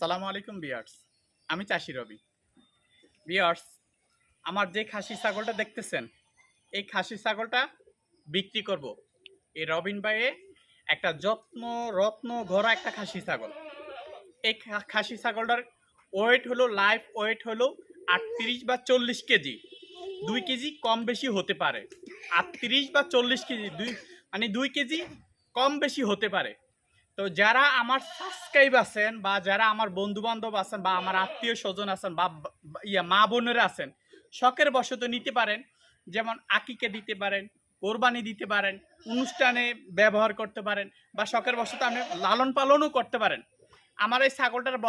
আসসালামু আলাইকুম বিয়ার্স আমি চাষি রবি। বিয়ার্স আমার যে খাসি ছাগলটা দেখতেছেন, এই খাসি ছাগলটা বিক্রি করব। এই রবিন ভাইয়ে একটা যত্ন, রত্ন ঘরা একটা খাসি ছাগল। এই খাসি ছাগলটার ওয়েট হলো লাইফ ওয়েট হলো আটত্রিশ বা চল্লিশ কেজি। দুই কেজি কম বেশি হতে পারে। আটত্রিশ বা চল্লিশ কেজি, দুই মানে দুই কেজি কম বেশি হতে পারে। তো যারা আমার সাবস্ক্রাইব আছেন বা যারা আমার বন্ধু বান্ধব আছেন বা আমার আত্মীয় স্বজন আছেন বা, ইয়া মা বোনেরা আছেন, শখের বশত নিতে পারেন। যেমন আকিকে দিতে পারেন, কোরবানি দিতে পারেন, অনুষ্ঠানে ব্যবহার করতে পারেন বা শখের বশত আপনি লালন পালনও করতে পারেন। আমার এই ছাগলটার